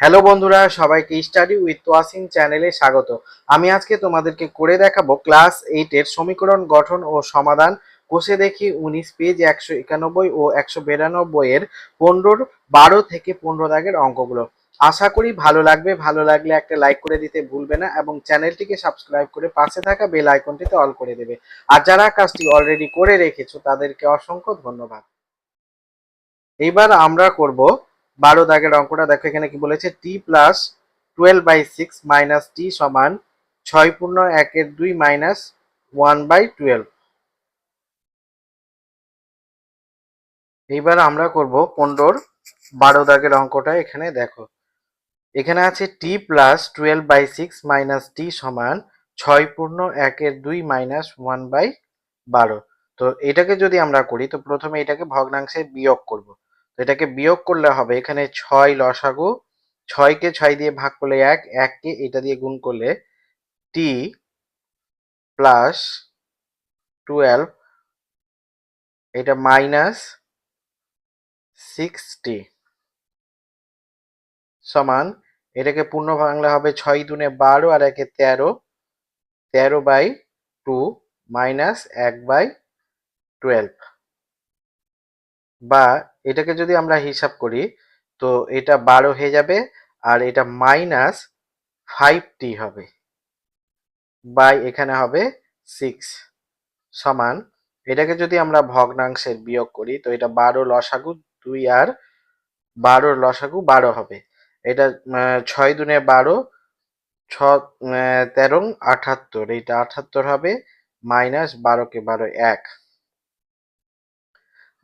Hello বন্ধুরা, সবাইকে study with Toyasin চ্যানেলে স্বাগত। আমি আজকে তোমাদেরকে করে দেখাবো ক্লাস এইটের সমীকরণ গঠন ও সমাধান। কোষে দেখি উনিশ পেজ একশো একানব্বই ও একশো বিরানব্বই এর পনেরোর বারো থেকে পনেরো দাগের অঙ্কগুলো। আশা করি ভালো লাগবে। ভালো লাগলে একটা লাইক করে দিতে ভুলবে না এবং চ্যানেলটিকে সাবস্ক্রাইব করে পাশে থাকা বেল আইকনটিতে অল করে দেবে। আর যারা কাজটি অলরেডি করে রেখেছো, তাদেরকে অসংখ্য ধন্যবাদ। এইবার আমরা করব বারো দাগের অঙ্কটা দেখো এখানে কি বলেছে? T plus twelve by six minus T সমান ছয় পূর্ণ একের দুই মাইনাস ওয়ান বাই টুয়েলভ এইবার আমরা করব পনেরোর বারো দাগের অঙ্কটা এখানে দেখো। এখানে আছে T plus twelve by six minus T সমান ছয় পূর্ণ একের দুই মাইনাস ওয়ান বাই বারো। তো এটাকে যদি আমরা করি, তো প্রথমে এটাকে ভগ্নাংশে বিয়োগ করব। এটাকে বিয়োগ করলে হবে, এখানে ছয় লসাগু, ছয়কে ছয় দিয়ে ভাগ করলে এক, এককে এটা দিয়ে গুণ করলে টি প্লাস টুয়েলভ এটা মাইনাস সিক্সটি সমান, এটাকে পূর্ণ বাংলা হবে ছয় দুনে বারো আর একে তেরো তেরো বাই টু মাইনাস এক বাই টুয়েলভ বা এটাকে যদি আমরা হিসাব করি, তো এটা বারো হয়ে যাবে আর এটা মাইনাস ফাইভ টি হবে। বাই এখানে হবে সিক্স সমান, এটাকে যদি আমরা ভগ্নাংশের বিয়োগ করি, তো এটা বারো লসাগু দুই আর বারোর লসাগু বারো হবে। এটা ছয় দুনে বারো, ছ তেরো, আঠাত্তর, এইটা আঠাত্তর হবে মাইনাস বারোকে বারো এক।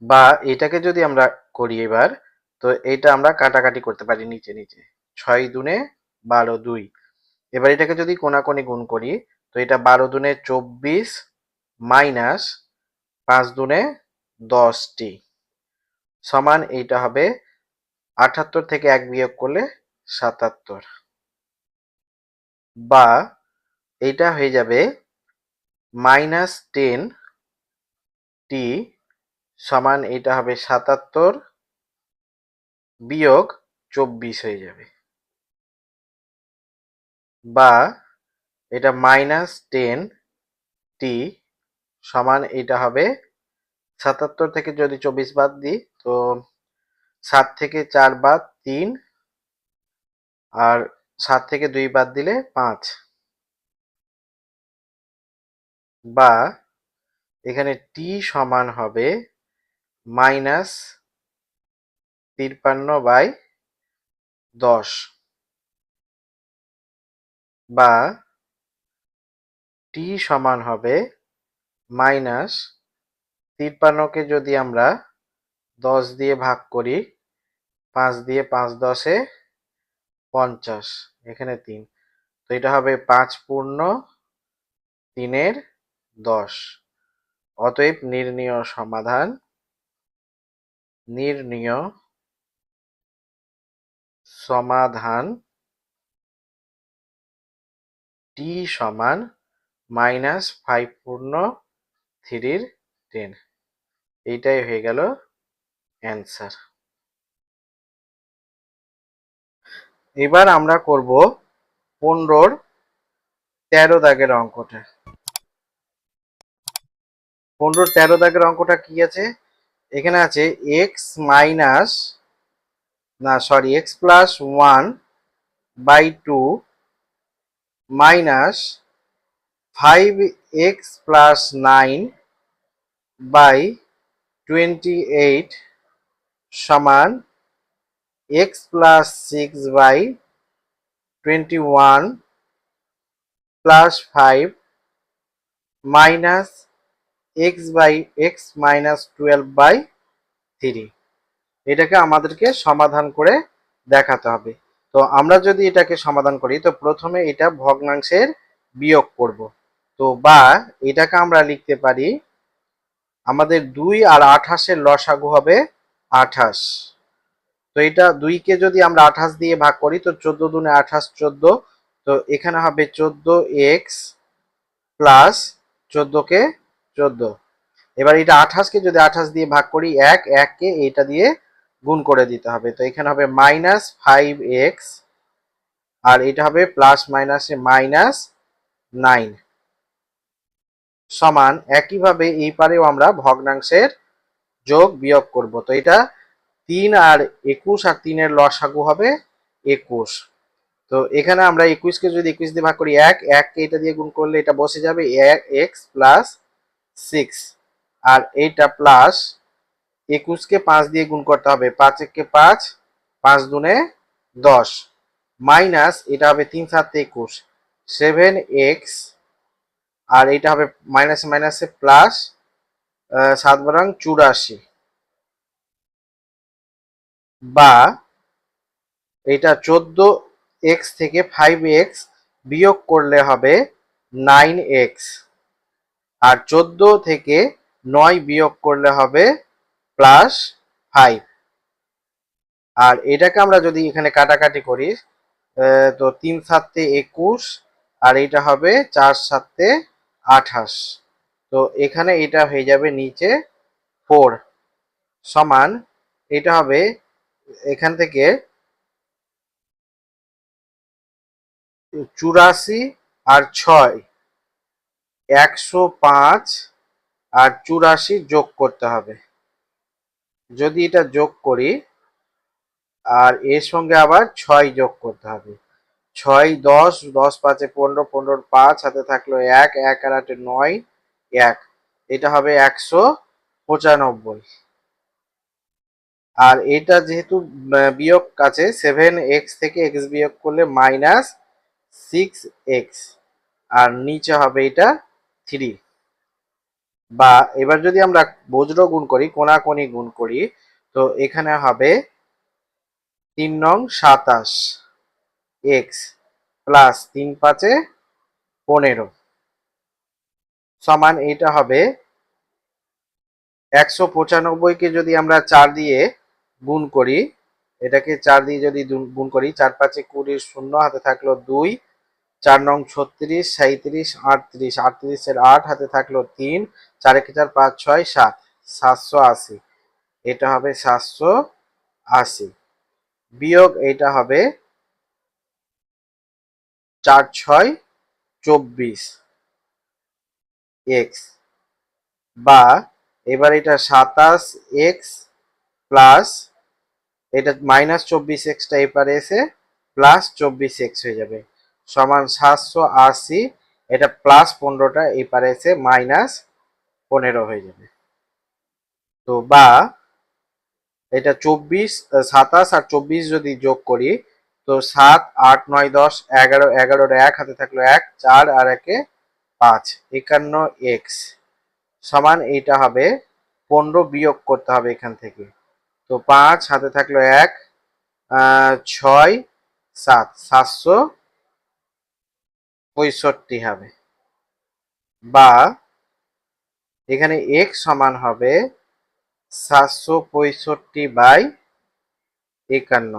বা এটাকে যদি আমরা করি এবার, তো এটা আমরা কাটাকাটি করতে পারি নিচে নিচে। ছয় দুনে বারো দুই। এবার এটাকে যদি কোনাকুনি গুণ করি, তো এটা বারো দুনে চব্বিশ মাইনাস পাঁচ দুনে দশটি। সমান এইটা হবে আটাত্তর থেকে এক বিয়োগ করলে সাতাত্তর। বা এইটা হয়ে যাবে মাইনাস টেন টি সমান এটা হবে সাতাত্তর বিয়োগ চব্বিশ হয়ে যাবে। বা এটা মাইনাস টেন টি সমান এটা হবে সাতাত্তর থেকে যদি চব্বিশ বাদ দিই, তো সাত থেকে চার বাদ তিন আর সাত থেকে দুই বাদ দিলে পাঁচ। বা এখানে টি সমান হবে মাইনাস তিপ্পান্ন বাই দশ বা টি সমান হবে মাইনাস তিপ্পান্নকে যদি আমরা দশ দিয়ে ভাগ করি, পাঁচ দিয়ে পাঁচ দশে পঞ্চাশ, এখানে তিন। তো এটা হবে পাঁচ পূর্ণ তিনের দশ। অতএব নির্ণীয় সমাধান নির্ণীয় সমাধান টি সমান মাইনাস ফাইভ পূর্ণ থ্রির টেন। এইটাই হয়ে গেল অ্যান্সার এবার আমরা করব পনেরোর তেরো দাগের অঙ্কটা। পনেরোর তেরো দাগের অঙ্কটা কি আছে? এখানে আছে এক্স মাইনাস না sorry X plus one by two minus five X plus nine by twenty eight সমান X plus six by twenty one plus five minus X by X minus twelve by three এটাকে আমাদেরকে সমাধান করে দেখাতে হবে। তো আমরা যদি এটাকে সমাধান করি, তো প্রথমে এটা ভগ্নাংশের বিয়োগ করব। তো বা এটাকে আমরা লিখতে পারি, আমাদের দুই আর আঠাশের লসাগু হবে আঠাশ। তো এটা দুইকে যদি আমরা আঠাশ দিয়ে ভাগ করি, তো চোদ্দ দুনে আঠাশ চোদ্দ, তো এখানে হবে চোদ্দ এক্স প্লাস চোদ্দকে চোদ্দ। এবার এটা আঠাশকে যদি আঠাশ দিয়ে ভাগ করি, এক, এককে এটা দিয়ে গুণ করে দিতে হবে। তো এখানে হবে মাইনাস ফাইভ এক্স আর এটা হবে প্লাস মাইনাসে মাইনাস নাইন সমান একইভাবে এই পারেও আমরা ভগ্নাংশের যোগ বিয়োগ করব। তো এটা তিন আর একুশ আর তিনের লসাগু হবে একুশ। তো এখানে আমরা একুশকে যদি একুশ দিয়ে ভাগ করি, এক, এককে এটা দিয়ে গুণ করলে এটা বসে যাবে এক এক্স প্লাস সিক্স আর এইটা প্লাস একুশকে পাঁচ দিয়ে গুণ করতে হবে। পাঁচ এককে পাঁচ পাঁচ দুনে দশ। মাইনাস এটা হবে তিন সাত একুশ। সেভেন এক্স আর এটা হবে মাইনাসে মাইনাসে প্লাস সাত বারাং চুরাশি। বা এটা চোদ্দ এক্স থেকে ফাইভ এক্স বিয়োগ করলে হবে নাইন এক্স আর চোদ্দ থেকে নয় বিয়োগ করলে হবে প্লাস ফাইভ আর এটাকে আমরা যদি এখানে কাটাকাটি করি তো তিন সাতে একুশ, আর এটা হবে চার সাতে আঠাশ। তো এখানে এটা হয়ে যাবে নিচে ফোর সমান, এটা হবে এখান থেকে চুরাশি আর ছয়। একশো পাঁচ আর চুরাশি যোগ করতে হবে। যদি এটা যোগ করি, আর এর সঙ্গে আবার ছয় যোগ করতে হবে। ছয়, দশ দশ পাঁচে পনেরো, পনেরোর পাঁচ, হাতে থাকল এক এক আর আটে নয়, এক। এটা হবে একশো পঁচানব্বই। আর এটা যেহেতু বিয়োগ আছে, সেভেন এক্স থেকে এক্স বিয়োগ করলে মাইনাস সিক্স এক্স। আর নিচে হবে এটা থ্রি। বা এবার যদি আমরা বজ্র গুণ করি কোনাকোনি গুণ করি, তো এখানে হবে তিন নং সাতাশ এক্স প্লাস তিন পাঁচে পনেরো। সমান এটা হবে একশো পঁচানব্বইকে যদি আমরা চার দিয়ে গুণ করি, এটাকে চার দিয়ে যদি গুণ করি, চার পাঁচে কুড়ি শূন্য হাতে থাকল দুই। চার নং ছত্রিশ সাঁত্রিশ আটত্রিশ। আটত্রিশের আট হাতে থাকল তিন, চার একে চার পাঁচ, ছয়, সাত। সাতশো আশি। এটা হবে সাতশো আশি। বিয়োগ এটা হবে চার, ছয়, চব্বিশ। এক্স। বা এবার এটা সাতাশ এক্স প্লাস এটা মাইনাস চব্বিশ এক্সটা এপারে এসে প্লাস চব্বিশ এক্স হয়ে যাবে। সমান সাতশো আশি, এটা প্লাস পনেরোটা এপারে এসে মাইনাস পনেরো হয়ে যাবে। তো বা এটা চব্বিশ সাতাশ আর চব্বিশ যদি যোগ করি, তো সাত, আট, নয়, দশ, এগারো এগারোর এক হাতে থাকল এক, চার আর একে পাঁচ, একান্ন এক্স সমান এইটা হবে, পনেরো বিয়োগ করতে হবে এখান থেকে। তো পাঁচ হাতে থাকল এক ছয়, সাত, সাতশো পঁয়ষট্টি হবে। বা এখানে এক সমান হবে সাতশো পঁয়ষট্টি বাই একান্ন।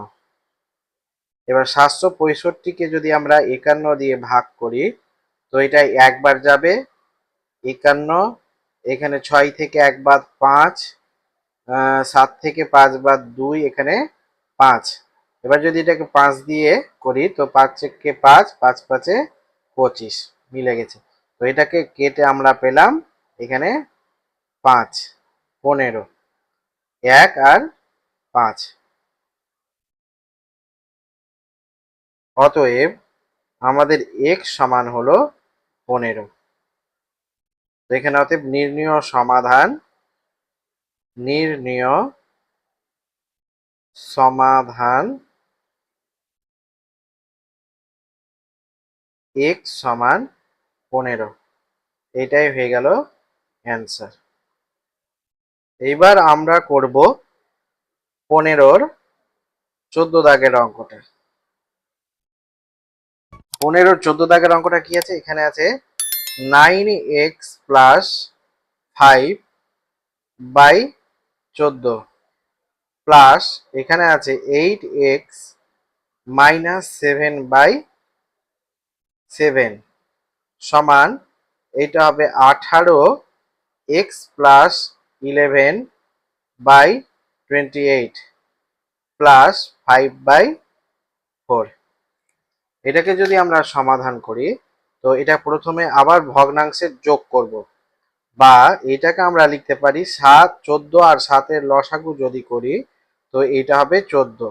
এবার সাতশো পঁয়ষট্টিকে যদি আমরা একান্ন দিয়ে ভাগ করি, তো এটা একবার যাবে একান্ন, এখানে ছয় থেকে এক বাদ পাঁচ সাত থেকে পাঁচ বাদ দুই, এখানে পাঁচ। এবার যদি এটাকে পাঁচ দিয়ে করি, তো পাঁচ থেকে পাঁচ পাঁচ পাঁচে পঁচিশ, মিলে গেছে। তো এটাকে কেটে আমরা পেলাম এখানে পাঁচ, পনেরো, এক আর পাঁচ। অতএব আমাদের এক সমান হলো পনেরো। এখানে অতএব নির্ণীয় সমাধান নির্ণীয় সমাধান এক সমান পনেরো। এটাই হয়ে গেল অ্যান্সার এইবার আমরা করব পনেরোর চোদ্দ দাগের অঙ্কটা। পনেরোর চোদ্দ দাগের অঙ্কটা কি আছে? এখানে আছে nine X plus five by চোদ্দ। প্লাস এখানে আছে eight X minus seven by seven সমান এটা হবে আঠারো X plus eleven by twenty eight plus five by four. এটাকে যদি আমরা সমাধান করি, তো এটা প্রথমে আবার ভগ্নাংশের যোগ করব বা এটাকে আমরা লিখতে পারি সাত, চোদ্দ আর সাতের লসাগু যদি করি, তো এটা হবে চোদ্দ।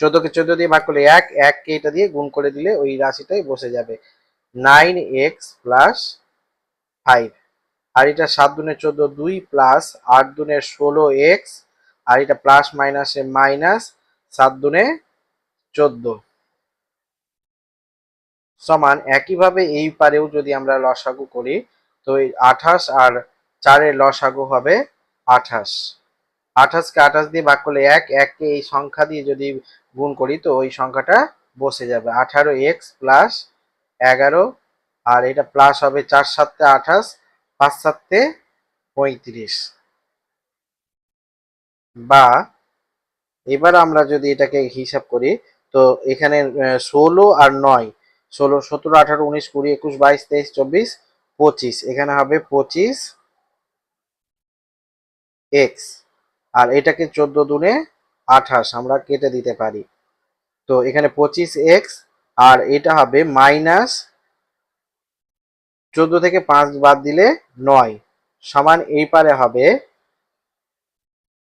চোদ্দকে চোদ্দ দিয়ে ভাগ করলে এক, এককে এটা দিয়ে গুণ করে দিলে ওই রাশিটাই বসে যাবে। Nine X plus five. আর এটা সাত দুনে চোদ্দ দুই প্লাস আট দুনে ষোলো এক্স। আর এটা প্লাস মাইনাসে মাইনাস সাত দুনে চোদ্দ। সমান একইভাবে এই পারেও যদি আমরা লসাগু করি, তো আঠাশ আর চারের লসাগু হবে আঠাশ। আঠাশকে আঠাশ দিয়ে ভাগ করলে এক এককে এই সংখ্যা দিয়ে যদি গুণ করি তো ওই সংখ্যাটা বসে যাবে। আঠারো এক্স প্লাস এগারো, আর এটা প্লাস হবে চার সাতে আঠাশ, পাঁচ সাতে পঁয়ত্রিশ। বা এবার আমরা যদি এটাকে হিসাব করি, তো এখানে ষোলো আর নয়, ষোলো, সতেরো, আঠারো, উনিশ, কুড়ি, একুশ, বাইশ, তেইশ, চব্বিশ, পঁচিশ, এখানে হবে পঁচিশ এক্স। আর এটাকে চোদ্দ দুনে আঠাশ আমরা কেটে দিতে পারি। তো এখানে পঁচিশ এক্স, আর এটা হবে মাইনাস চোদ্দ থেকে পাঁচ বাদ দিলে নয়। সমান এই পারে হবে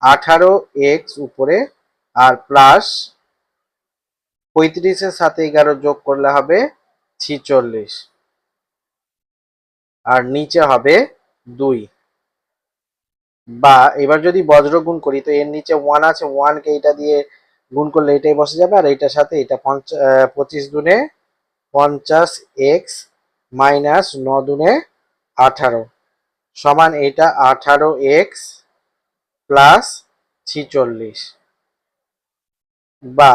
আঠারো এক্স উপরে, আর প্লাস পঁয়ত্রিশের সাথে এগারো যোগ করলে হবে ছিচল্লিশ। আর নিচে হবে দুই। বা এবার যদি বজ্র গুণ করি, তো এর নিচে ওয়ান আছে ওয়ানকে এটা দিয়ে গুণ করলে এটাই বসে যাবে, আর এটার সাথে এটা পঁচিশ দুনে পঞ্চাশ এক্স মাইনাস ন দুনে আঠারো। সমান এটা আঠারো এক্স প্লাস ছিচল্লিশ। বা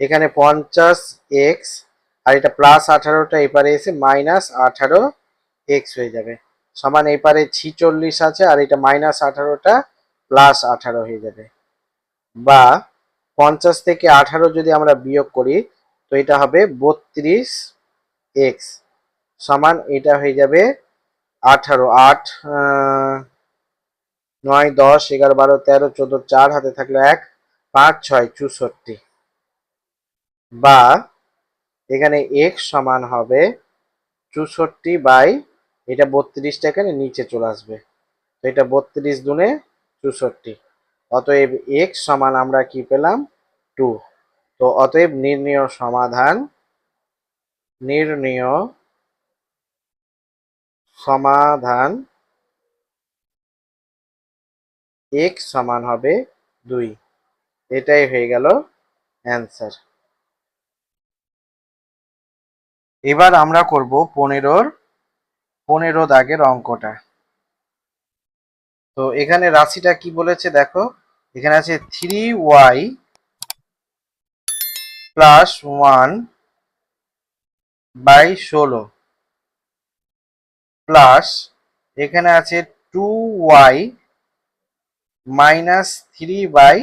এখানে পঞ্চাশ এক্স আর এটা প্লাস আঠারোটা এপারে এসে মাইনাস আঠারো এক্স হয়ে যাবে। সমান এপারে ছিচল্লিশ আছে, আর এটা মাইনাস আঠারোটা প্লাস আঠারো হয়ে যাবে। বা পঞ্চাশ থেকে আঠারো যদি আমরা বিয়োগ করি, তো এটা হবে বত্রিশ এক্স সমান এটা হয়ে যাবে আঠারো। আট নয়, দশ, এগারো, বারো, তেরো, চোদ্দ, চার হাতে থাকল এক, পাঁচ, ছয়, চৌষট্টি। বা এখানে এক্স সমান হবে চৌষট্টি বাই এটা বত্রিশটা এখানে নিচে চলে আসবে। তো এটা বত্রিশ দুনে চৌষট্টি। অতএব এক্স সমান আমরা কি পেলাম? টু তো অতএব নির্ণয় সমাধান নির্ণয় সমাধান এক্স সমান হবে দুই। এটাই হয়ে গেল অ্যান্সার এবার আমরা করব পনেরোর পনেরো দাগের অঙ্কটা। তো এখানে রাশিটা কি বলেছে দেখো? এখানে আছে three Y plus one by ষোলো প্লাস এখানে আছে two Y minus three by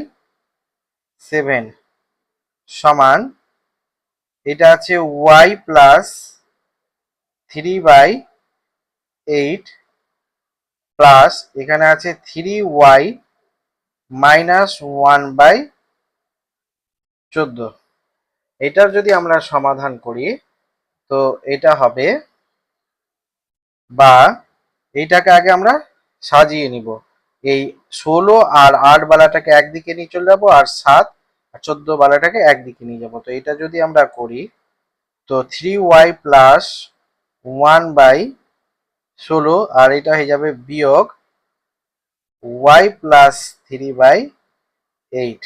seven সমান, এটা আছে Y plus three by eight plus এখানে আছে three Y minus one by চোদ্দ। এটার যদি আমরা সমাধান করি, তো এটা হবে বা এইটাকে আগে আমরা সাজিয়ে নিব। এই ষোলো আর আট বালাটাকে একদিকে নিয়ে চলে যাব আর সাত আর চোদ্দ বালাটাকে একদিকে নিয়ে যাব। তো এটা যদি আমরা করি, তো three Y plus one by ষোলো, আর এটা হয়ে যাবে বিয়োগ Y plus three by eight.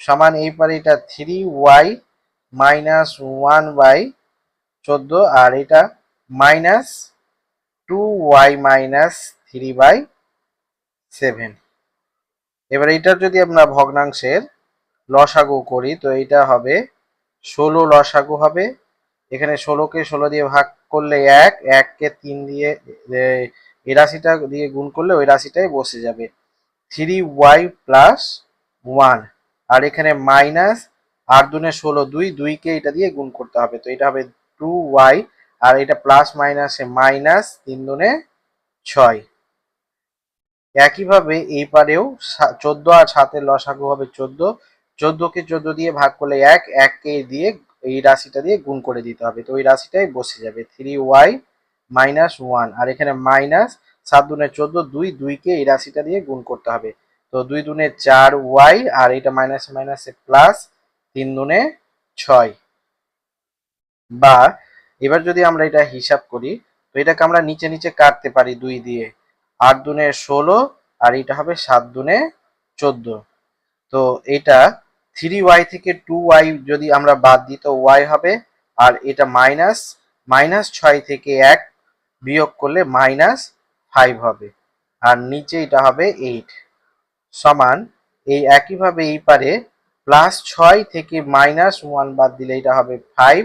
সমান এই পারে এটা three Y minus one by চোদ্দ, আর এটা minus two Y minus three by seven. এবার এইটার যদি আমরা ভগ্নাংশের লসাগু করি, তো এটা হবে ষোলো লসাগু হবে। এখানে ষোলোকে ষোলো দিয়ে ভাগ করলে এক, এককে তিন দিয়ে এই রাশিটা দিয়ে গুণ করলে ওই রাশিটাই বসে যাবে। থ্রি ওয়াই প্লাস ওয়ান আর এখানে মাইনাস আট দুনে ষোলো, দুই, দুইকে এটা দিয়ে গুণ করতে হবে। তো এটা হবে টু ওয়াই আর এটা প্লাস মাইনাসে মাইনাস তিন দুনে ছয়। একইভাবে এই পারেও চোদ্দ আর সাতের লসাগু হবে চোদ্দ। চোদ্দকে চোদ্দ দিয়ে ভাগ করলে এক, এককে দিয়ে এই রাশিটা দিয়ে গুণ করে দিতে হবে। তো ওই রাশিটাই বসে যাবে। থ্রি ওয়াই মাইনাস ওয়ান আর এখানে মাইনাস সাত দুনে চোদ্দ, দুই, দুইকে এই রাশিটা দিয়ে গুণ করতে হবে। তো দুই দুনে চার ওয়াই আর এটা মাইনাস মাইনাসে প্লাস তিন দুনে ছয়। বা এবার যদি আমরা এটা হিসাব করি, তো এটাকে আমরা নিচে নিচে কাটতে পারি দুই দিয়ে। আট দুনে ষোলো আর এটা হবে সাত দুনে চোদ্দ। তো এটা থ্রি ওয়াই থেকে টু ওয়াই যদি আমরা বাদ দিই তো ওয়াই হবে, আর এটা মাইনাস মাইনাস ছয় থেকে এক বিয়োগ করলে মাইনাস ফাইভ হবে, আর নিচে এটা হবে এইট সমান, এই একইভাবে এই পারে প্লাস ছয় থেকে মাইনাস ওয়ান বাদ দিলে এটা হবে ফাইভ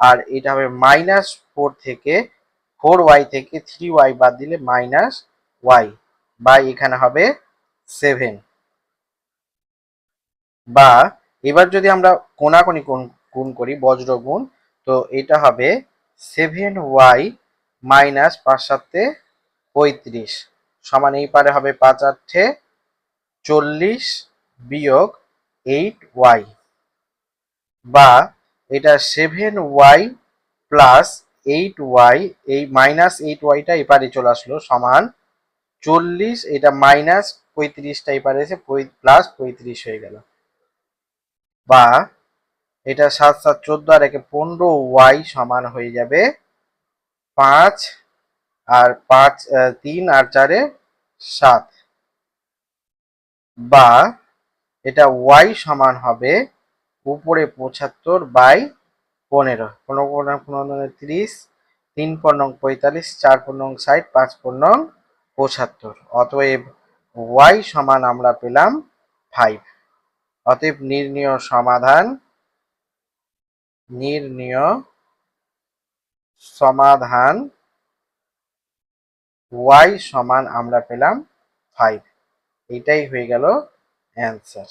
আর এটা হবে মাইনাস ফোর থেকে ফোর ওয়াই থেকে থ্রি ওয়াই বাদ দিলে মাইনাস ওয়াই বা এখানে হবে সেভেন বা এবার যদি আমরা কোনাকুনি গুণ গুণ করি, বজ্র গুণ, তো এটা হবে সেভেন ওয়াই মাইনাস পাঁচ সাতে পঁয়ত্রিশ। সমান এই পারে হবে পাঁচ আটে চল্লিশ বিয়োগ এইট ওয়াই বা এটা seven Y plus eight Y এই মাইনাস এইট ওয়াইটা এপারে চলে আসলো, সমান চল্লিশ, এটা মাইনাস পঁয়ত্রিশটা এপারে এসে প্লাস পঁয়ত্রিশ হয়ে গেল। বা এটা সাত সাত চোদ্দ আর একে পনেরো ওয়াই সমান হয়ে যাবে পাঁচ আর পাঁচ তিন আর চারে সাত। বা এটা ওয়াই সমান হবে উপরে পঁচাত্তর বাই পনেরো। পনেরো পনেরো পনেরো ত্রিশ, তিন পনেরো পঁয়তাল্লিশ, চার পনেরো ষাট, পাঁচ পনেরো পঁচাত্তর। অতএব ওয়াই সমান আমরা পেলাম ফাইভ অতএব নির্ণীয় সমাধান নির্ণীয় সমাধান ওয়াই সমান আমরা পেলাম ফাইভ এটাই হয়ে গেল অ্যান্সার